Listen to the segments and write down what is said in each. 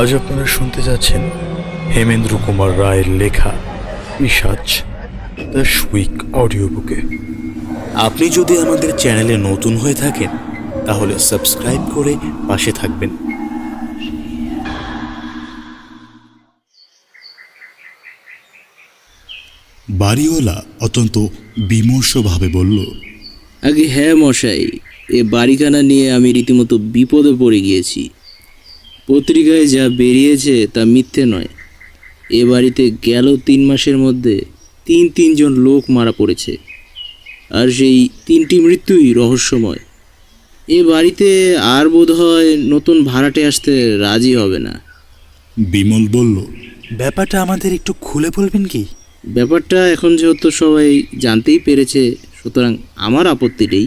আজ আপনারা শুনতে যাচ্ছেন হেমেন্দ্র কুমার রায়ের লেখা পিসাচ দ্য সুইক অডিও বুকে আপনি যদি আমাদের চ্যানেলে নতুন হয়ে থাকেন, তাহলে সাবস্ক্রাইব করে পাশে থাকবেন। বাড়িওয়ালা অত্যন্ত বিমর্ষভাবে বলল, আগে হ্যাঁ মশাই, এ বাড়িখানা নিয়ে আমি রীতিমতো বিপদে পড়ে গিয়েছি। পত্রিকায় যা বেরিয়েছে তা মিথ্যে নয়। এ বাড়িতে গেল তিন মাসের মধ্যে তিন তিনজন লোক মারা পড়েছে। আর সেই তিনটি মৃত্যুই রহস্যময়। এ বাড়িতে আর বোধ হয় নতুন ভাড়াটে আসতে রাজি হবে না। বিমল বলল ব্যাপারটা আমাদের একটু খুলে বলবেন কি? ব্যাপারটা এখন যেহেতু সবাই জানতেই পেরেছে সুতরাং আমার আপত্তি নেই।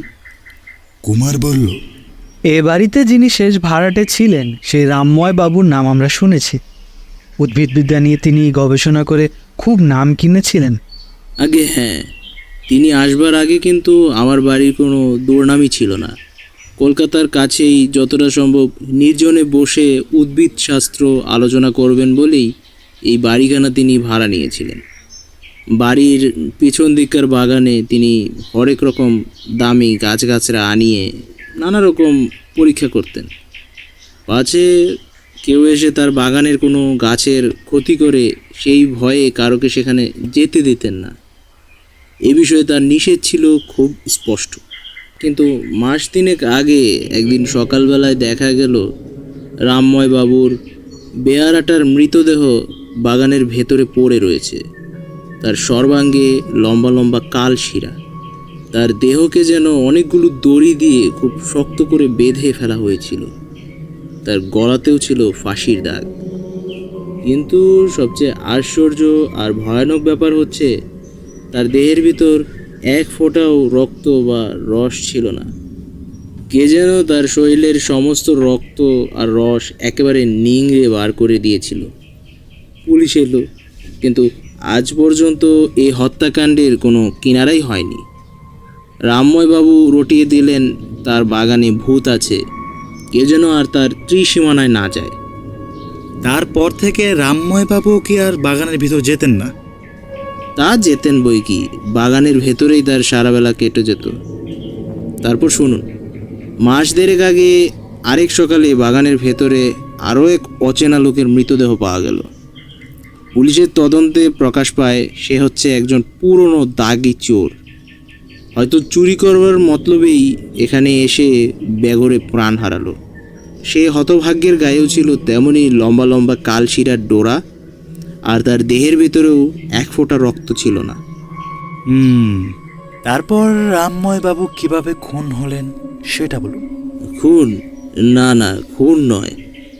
কুমার বলল এ বাড়িতে যিনি শেষ ভাড়াটে ছিলেন, সেই রামময় বাবুর নাম আমরা শুনেছি। উদ্ভিদবিদ্যা নিয়ে তিনি গবেষণা করে খুব নাম কিনেছিলেন। আগে হ্যাঁ তিনি আসবার আগে কিন্তু আমার বাড়ির কোনো দৌড়নামই ছিল না। কলকাতার কাছেই যতটা সম্ভব নির্জনে বসে উদ্ভিদ শাস্ত্র আলোচনা করবেন বলেই এই বাড়িখানা তিনি ভাড়া নিয়েছিলেন। বাড়ির পিছন দিককার বাগানে তিনি হরেক রকম দামি গাছগাছরা আনিয়ে নানা রকম পরীক্ষা করতেন। পাছে কেউ এসে তার বাগানের কোনো গাছের ক্ষতি করে সেই ভয়ে কারোকে সেখানে যেতে দিতেন না। এ বিষয়ে তার নিষেধ ছিল খুব স্পষ্ট। কিন্তু মাস তিনেক আগে একদিন সকালবেলায় দেখা গেল রামময় বাবুর বেয়ারাটার মৃতদেহ বাগানের ভেতরে পড়ে রয়েছে। তার সর্বাঙ্গে লম্বা লম্বা কাল শিরা তার দেহকে যেন অনেকগুলো দড়ি দিয়ে খুব শক্ত করে বেঁধে ফেলা হয়েছিল। তার গলাতেও ছিল ফাঁসির দাগ। কিন্তু সবচেয়ে আশ্চর্য আর ভয়ানক ব্যাপার হচ্ছে, তার দেহের ভিতর এক ফোঁটাও রক্ত বা রস ছিল না। কে যেন তার শরীরের সমস্ত রক্ত আর রস একেবারে নিংড়ে বার করে দিয়েছিল। পুলিশ এলো কিন্তু আজ পর্যন্ত এই হত্যাকাণ্ডের কোনো কিনারাই হয়নি। রামময়বাবু রটিয়ে দিলেন তার বাগানে ভূত আছে। কে যেন আর তার ত্রিসীমানায় না যায়। তারপর থেকে রামময় বাবু কি আর বাগানের ভিতর যেতেন না? তা যেতেন বই কি বাগানের ভেতরেই তার সারাবেলা কেটে যেত। তারপর শুনুন মাস দেড়েক আগে আরেক সকালে বাগানের ভেতরে আরও এক অচেনা লোকের মৃতদেহ পাওয়া গেল। পুলিশের তদন্তে প্রকাশ পায় সে হচ্ছে একজন পুরনো দাগি চোর। হয়তো চুরি করবার মতলবেই এখানে এসে বেগরে প্রাণ হারালো। সে হতভাগ্যের গায়েও ছিল তেমনই লম্বা লম্বা কালশিরার ডোরা আর তার দেহের ভেতরেও এক ফোঁটা রক্ত ছিল না। হুম তারপর রামময় বাবু কীভাবে খুন হলেন সেটা বলুন। খুন? না না খুন নয়।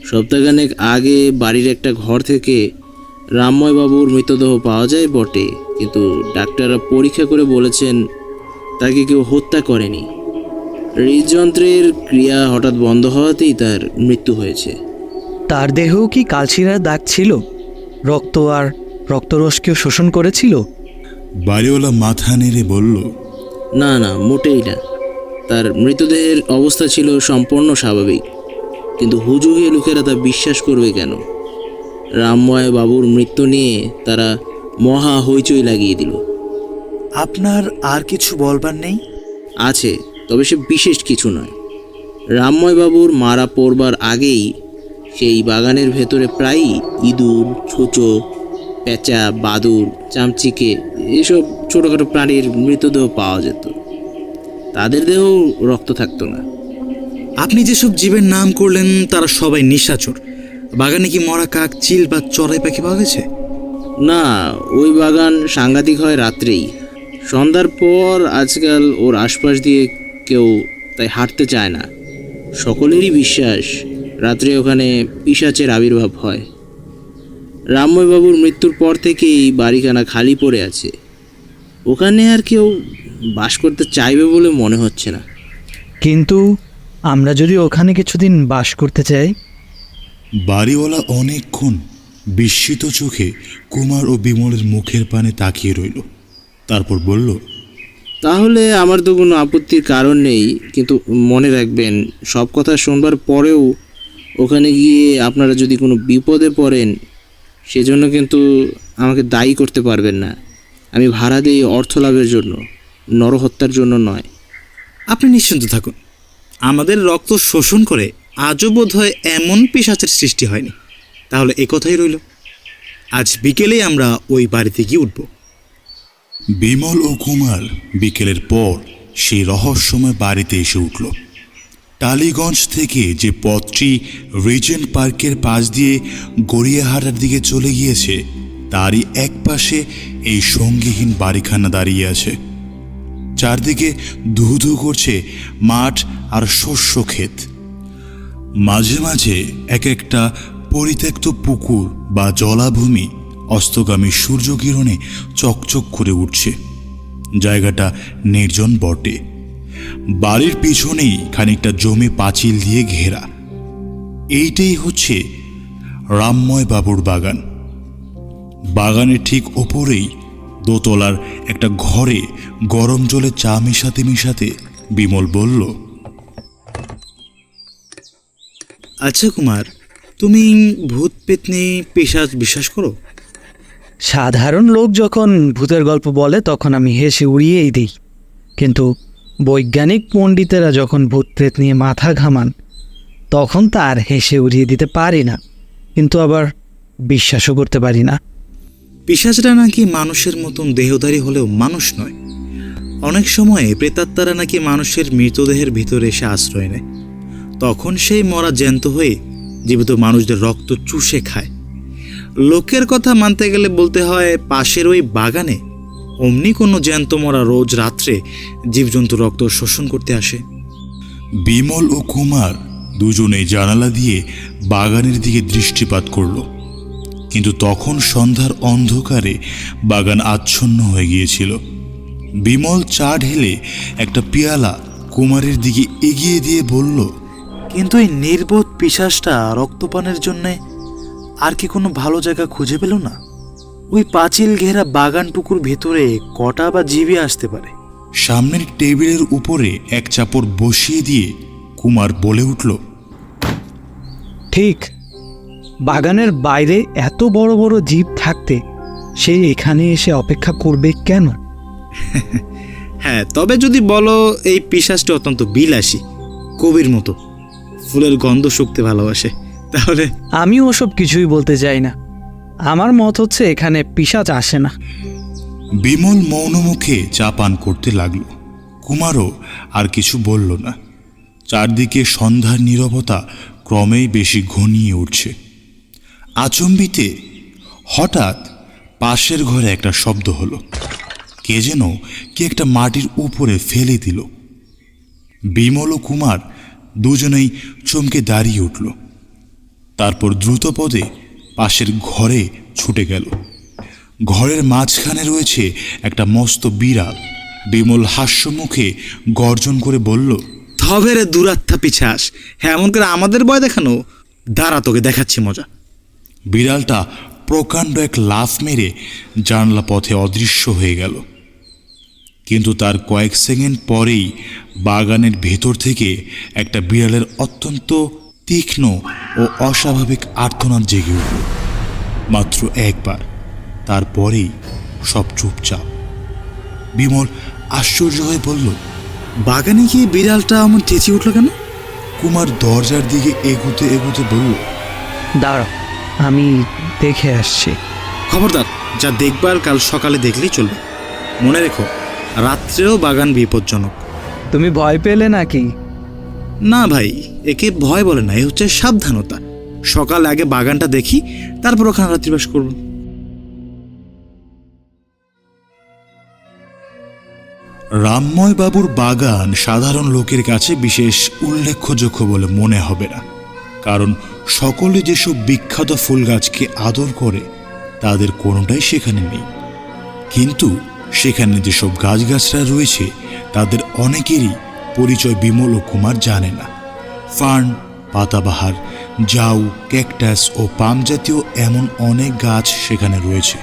সপ্তাহখানেক আগে বাড়ির একটা ঘর থেকে রামময় বাবুর মৃতদেহ পাওয়া যায় বটে কিন্তু ডাক্তাররা পরীক্ষা করে বলেছেন তাকে কেউ হত্যা করেনি। হৃদযন্ত্রের ক্রিয়া হঠাৎ বন্ধ হওয়াতেই তার মৃত্যু হয়েছে। তার দেহেও কি কালশিরার দাগ ছিল? রক্ত আর রক্তরসকেও শোষণ করেছিল? বাড়িওয়ালা মাথা নেড়ে বলল না না মোটেই না। তার মৃতদেহের অবস্থা ছিল সম্পূর্ণ স্বাভাবিক। কিন্তু হুজুগে লোকেরা তা বিশ্বাস করবে কেন? রামময় বাবুর মৃত্যু নিয়ে তারা মহা হইচই লাগিয়ে দিল। আপনার আর কিছু বলবার নেই? আছে তবে সে বিশেষ কিছু নয়। রামময় বাবুর মারা পড়বার আগেই সেই বাগানের ভেতরে প্রায়ই ইঁদুর ছুঁচো পেঁচা বাদুর চামচিকে এসব ছোটোখাটো প্রাণীর মৃতদেহ পাওয়া যেত। তাদের দেহেও রক্ত থাকতো না। আপনি যেসব জীবের নাম করলেন তারা সবাই নিশাচর। বাগানে কি মরা কাক চিল বা চড়াই পাখি পাওয়া গেছে? না ওই বাগান সাংঘাতিক হয় রাত্রেই। সন্ধ্যার পর আজকাল ওর আশপাশ দিয়ে কেউ তাই হাঁটতে চায় না। সকলেরই বিশ্বাস রাত্রে ওখানে পিসাচের আবির্ভাব হয়। রামময়বাবুর মৃত্যুর পর থেকেই বাড়িখানা খালি পড়ে আছে। ওখানে আর কেউ বাস করতে চাইবে বলে মনে হচ্ছে না। কিন্তু আমরা যদি ওখানে কিছুদিন বাস করতে চাই? বাড়িওয়ালা অনেকক্ষণ বিস্মিত চোখে কুমার ও বিমলের মুখের পানে তাকিয়ে রইল। তারপর বলল তাহলে আমার তো কোনো আপত্তির কারণ নেই কিন্তু মনে রাখবেন সব কথা শুনবার পরেও ওখানে গিয়ে আপনারা যদি কোনো বিপদে পড়েন সেজন্য কিন্তু আমাকে দায়ী করতে পারবেন না। আমি ভাড়া দিই অর্থ লাভের জন্য নরহত্যার জন্য নয়। আপনি নিশ্চিন্ত থাকুন আমাদের রক্ত শোষণ করে আজও বোধ হয় এমন পিসাচের সৃষ্টি হয়নি। তাহলে একথাই কথাই রইল আজ বিকেলেই আমরা ওই বাড়িতে গিয়ে উঠব। বিমল ও কুমার বিকেলের পর সেই রহস্যময় বাড়িতে এসে উঠল। টালিগঞ্জ থেকে যে পথটি রিজেন্ট পার্কের পাশ দিয়ে গড়িয়াহাটার দিকে চলে গিয়েছে, তারই এক পাশে এই সঙ্গীহীন বাড়িখানা দাঁড়িয়ে আছে। চারদিকে ধু ধু করছে মাঠ আর শস্য ক্ষেত। মাঝে মাঝে এক একটা পরিত্যক্ত পুকুর বা জলাভূমি অস্তগামী সূর্যকিরণে চকচক করে উঠছে। জায়গাটা নির্জন বটে। বাড়ির পিছনেই খানিকটা জমি পাঁচিল দিয়ে ঘেরা। এইটাই হচ্ছে রামময় বাবুর বাগান। বাগানের ঠিক ওপরেই দোতলার একটা ঘরে গরম জলে চা মিশাতে মিশাতে বিমল বলল আচ্ছা কুমার, তুমি ভূত পেতনি পিসাচ বিশ্বাস করো? সাধারণ লোক যখন ভূতের গল্প বলে, তখন আমি হেসে উড়িয়েই দিই। কিন্তু বৈজ্ঞানিক পণ্ডিতেরা যখন ভূত প্রেত নিয়ে মাথা ঘামান, তখন তার হেসে উড়িয়ে দিতে পারি না। কিন্তু আবার বিশ্বাসও করতে পারি না। পিসাচরা নাকি মানুষের মতন দেহধারী হলেও মানুষ নয়। অনেক সময়ে প্রেতাত্মারা নাকি মানুষের মৃতদেহের ভিতরে এসে আশ্রয় নেয়। তখন সেই মরা জ্যান্ত হয়ে জীবিত মানুষদের রক্ত চুষে খায়। লোকের কথা মানতে গেলে বলতে হয় পাশের ওই বাগানে অমনি কোনো জ্যান্ত মরা রোজ রাত্রে জীবজন্তু রক্ত শোষণ করতে আসে। বিমল ও কুমার দুজনেই জানালা দিয়ে বাগানের দিকে দৃষ্টিপাত করল। কিন্তু তখন সন্ধ্যার অন্ধকারে বাগান আচ্ছন্ন হয়ে গিয়েছিল। বিমল চা ঢেলে একটা পেয়ালা কুমারের দিকে এগিয়ে দিয়ে বলল কিন্তু এই নির্বোধ পিসাসটা রক্তপানের জন্যে আর কি কোনো ভালো জায়গা খুঁজে পেল না? ওই পাঁচিল ঘেরা বাগান পুকুর ভেতরে কটা বা জীবে আসতে পারে। সামনের টেবিলের উপরে এক চাপড় বসিয়ে দিয়ে কুমার বলে উঠল ঠিক বাগানের বাইরে এত বড় বড় জীব থাকতে সে এখানে এসে অপেক্ষা করবে কেন? হ্যাঁ তবে যদি বলো এই পিসাসটি অত্যন্ত বিলাসী কবির মতো। ফুলের গন্ধ শুকতে ভালোবাসে। তাহলে? আমি ওসব কিছুই বলতে চাই না। আমার মত হচ্ছে এখানে পিসাচ আসে না। বিমল মৌনমুখে চা পান করতে লাগল। কুমারও আর কিছু বলল না। চারদিকে সন্ধ্যার নীরবতা ক্রমেই বেশি ঘনিয়ে উঠছে। আচম্বিতে হঠাৎ পাশের ঘরে একটা শব্দ হলো। কে যেন কি একটা মাটির উপরে ফেলে দিল। বিমল ও কুমার দুজনেই চমকে দাঁড়িয়ে উঠল। তারপর দ্রুত পদে পাশের ঘরে ছুটে গেল। ঘরের মাঝখানে রয়েছে একটা মস্ত বিড়াল। বিমল হাস্যমুখে গর্জন করে বলল তবে রে দুরাত্মা পিছাস হ্যাঁ এমন করে আমাদের বয় দেখানো? দাঁড়া তোকে দেখাচ্ছি মজা। বিড়ালটা প্রকাণ্ড এক লাফ মেরে জানলা পথে অদৃশ্য হয়ে গেল। কিন্তু তার কয়েক সেকেন্ড পরেই বাগানের ভেতর থেকে একটা বিড়ালের অত্যন্ত তীক্ষ্ণ ও অস্বাভাবিক আর্তনাদ জেগে উঠল। মাত্র একবার তারপরেই সব চুপচাপ। বিমল আশ্চর্য হয়ে বলল বাগানে গিয়ে বিড়ালটা আমার চেঁচিয়ে উঠল কেন? কুমার দরজার দিকে এগুতে এগুতে বলল দাঁড়াও আমি দেখে আসছি। খবরদার যা দেখবার কাল সকালে দেখলেই চলবে। মনে রেখো রাত্রেও বাগান বিপজ্জনক। তুমি ভয় পেলে নাকি? না ভাই, একে ভয় বলে না, এ হচ্ছে সাবধানতা। সকাল আগে বাগানটা দেখি, তারপর ওখানে রাত্রিবাস করব। রামময় বাবুর বাগান সাধারণ লোকের কাছে বিশেষ উল্লেখযোগ্য বলে মনে হবে না। কারণ সকলে যেসব বিখ্যাত ফুল গাছকে আদর করে, তাদের কোনোটাই সেখানে নেই। কিন্তু সেখানে যেসব গাছগাছরা রয়েছে, তাদের অনেকেরই পরিচয় বিমল ও কুমার জানে না। ফার্ন পাতাবাহার জাউ ক্যাকটাস ও পাম জাতীয় এমন অনেক গাছ সেখানে রয়েছে।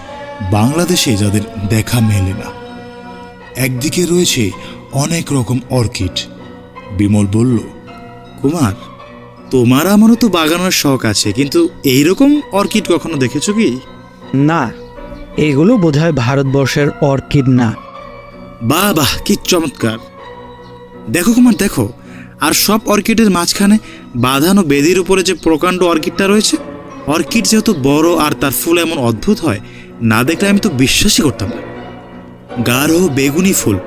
বাংলাদেশে যাদের দেখা মেলে না। একদিকে রয়েছে অনেক রকম অর্কিড। বিমল বলল কুমার তোমার আমারও তো বাগানোর শখ আছে কিন্তু এইরকম অর্কিড কখনো দেখেছ কি? না এগুলো বোধহয় ভারতবর্ষের অর্কিড না। বাহ বাহ কি চমৎকার। দেখো কুমার দেখো। আর সব অর্কিডের মাঝখানে বাঁধানো বেদির উপরে যে প্রকাণ্ড অর্কিডটা রয়েছে অর্কিড যেহেতু বড় আর তার ফুল এমন অদ্ভুত হয় না দেখলে আমি তো বিশ্বাসই করতাম না। গাঢ় বেগুনি ফুল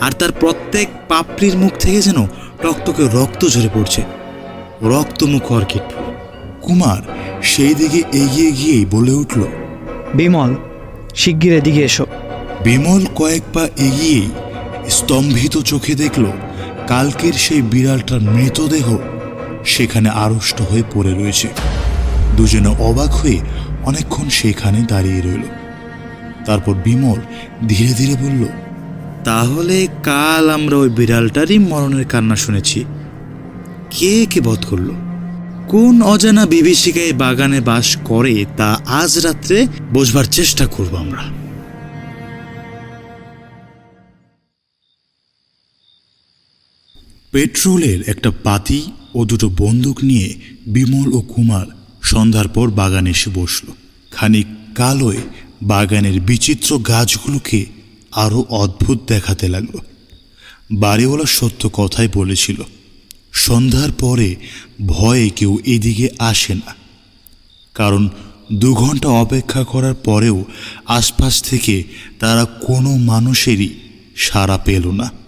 আর তার প্রত্যেক পাপড়ির মুখ থেকে যেন টকটকে রক্ত ঝরে পড়ছে। রক্তমুখ অর্কিড কুমার সেই দিকে এগিয়ে গিয়েই বলে উঠল বিমল শিগগির এদিকে এসো। বিমল কয়েক পা এগিয়েই স্তম্ভিত চোখে দেখল কালকের সেই বিড়ালটার মৃতদেহ সেখানে আড়ষ্ট হয়ে পড়ে রয়েছে। দুজনে অবাক হয়ে অনেকক্ষণ সেখানে দাঁড়িয়ে রইল। তারপর বিমল ধীরে ধীরে বলল, তাহলে কাল আমরা ওই বিড়ালটারই মরণের কান্না শুনেছি। কে কে বধ করল? কোন অজানা বিভীষিকায় বাগানে বাস করে তা আজ রাত্রে বোঝবার চেষ্টা করব আমরা? পেট্রোলের একটা পাতি ও দুটো বন্দুক নিয়ে বিমল ও কুমার সন্ধ্যার পর বাগানে এসে বসল। খানিক কালোয় বাগানের বিচিত্র গাছগুলোকে আরও অদ্ভুত দেখাতে লাগল। বাড়িওয়ালা সত্য কথাই বলেছিল, সন্ধ্যার পরে ভয়ে কেউ এদিকে আসে না। কারণ দু ঘণ্টা অপেক্ষা করার পরেও আশপাশ থেকে তারা কোনো মানুষেরই সাড়া পেল না।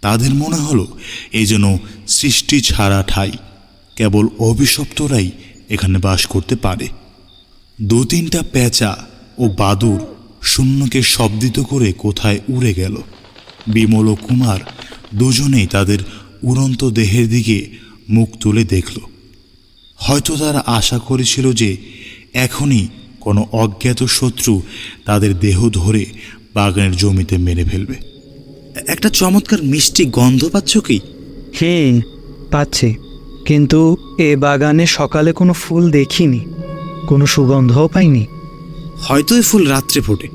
তাদের মনে হলো এই যেন সৃষ্টি ছাড়া ঠাই। কেবল অভিশপ্তরাই এখানে বাস করতে পারে। দু তিনটা পেঁচা ও বাদুর শূন্যকে শব্দিত করে কোথায় উড়ে গেল। বিমল ও কুমার দুজনেই তাদের উড়ন্ত দেহের দিকে মুখ তুলে দেখল। হয়তো তারা আশা করেছিল যে এখনই কোনো অজ্ঞাত শত্রু তাদের দেহ ধরে বাগানের জমিতে মেরে ফেলবে। একটা চমৎকার মিষ্টি গন্ধ পাচ্ছ কি? হুম পাচ্ছি। কিন্তু এ বাগানে সকালে কোনো ফুল দেখিনি। কোনো সুগন্ধও পাইনি। হয়তো এই ফুল রাত্রে ফোটে।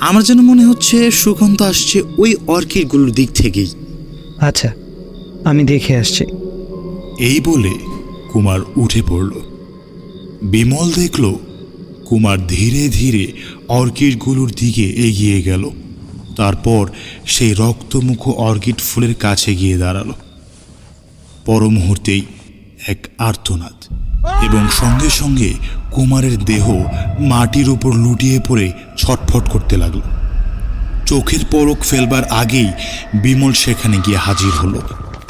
আমার যেন মনে হচ্ছে সুগন্ধ আসছে ওই অর্কিডগুলোর দিক থেকেই। আচ্ছা আমি দেখে আসছি। এই বলে কুমার উঠে পড়ল। বিমল দেখল কুমার ধীরে ধীরে অর্কিডগুলোর দিকে এগিয়ে গেল। তারপর সেই রক্তমুখ অর্কিড ফুলের কাছে গিয়ে দাঁড়াল। পর মুহূর্তেই এক আর্তনাদ এবং সঙ্গে সঙ্গে কুমারের দেহ মাটির উপর লুটিয়ে পড়ে ছটফট করতে লাগল। চোখের পলক ফেলবার আগেই বিমল সেখানে গিয়ে হাজির হলো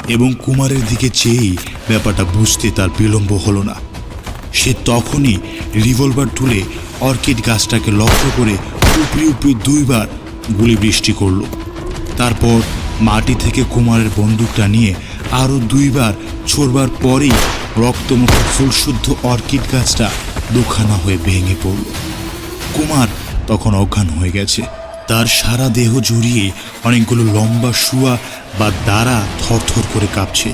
এবং কুমারের দিকে চেয়েই ব্যাপারটা বুঝতে তার বিলম্ব হলো না। সে তখনই রিভলভার তুলে অর্কিড গাছটাকে লক্ষ্য করে উপরি উপরি দুইবার গুলি বৃষ্টি করল। তারপর মাটি থেকে কুমারের বন্দুকটা নিয়ে আরও দুইবার, ছোড়বার পরেই রক্তমুখ ফুলশুদ্ধ অর্কিড গাছটা দুখানা হয়ে ভেঙে পড়ল। কুমার তখন অজ্ঞান হয়ে গেছে। তার সারা দেহ জুড়িয়ে অনেকগুলো লম্বা শুয়া বা দাঁড়া থরথর করে কাঁপছে।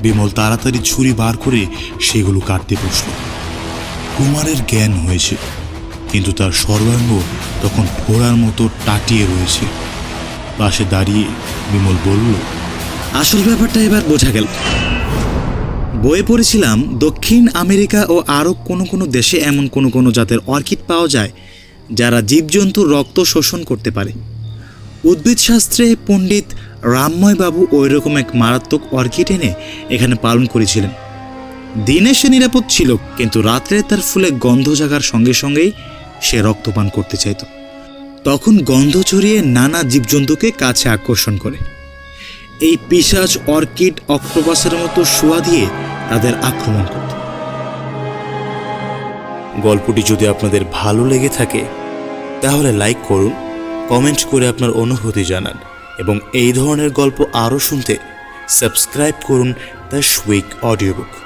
বিমল তাড়াতাড়ি ছুরি বার করে সেগুলো কাটতে বসল। কুমারের জ্ঞান হয়েছে। কিন্তু তার সর্বাঙ্গ তখন ফোড়ার মতো টাটিয়ে রয়েছে। পাশে দাঁড়িয়ে বিমল বলল, আসল ব্যাপারটা এবার বোঝা গেল। বয়ে পড়েছিলাম, দক্ষিণ আমেরিকা ও আরও কোনো কোনো দেশে এমন কোনো কোনো জাতের অর্কিড পাওয়া যায়, যারা জীবজন্তুর রক্ত শোষণ করতে পারে। উদ্ভিদশাস্ত্রে পণ্ডিত রামময় বাবু ওই রকম এক মারাত্মক অর্কিড এনে এখানে পালন করেছিলেন। দিনে সে নিরাপদ ছিল, কিন্তু রাত্রে তার ফুলে গন্ধ জাগার সঙ্গে সঙ্গেই সে রক্তপান করতে চাইত। তখন গন্ধ ছড়িয়ে নানা জীবজন্তুকে কাছে আকর্ষণ করে। এই পিসাজ অর্কিড অক্টোপাসের মতো শোয়া দিয়ে তাদের আক্রমণ করত। গল্পটি যদি আপনাদের ভালো লেগে থাকে, তাহলে লাইক করুন, কমেন্ট করে আপনার অনুভূতি জানান এবং এই ধরনের গল্প আরও শুনতে সাবস্ক্রাইব করুন দ্য সুইক অডিও বুক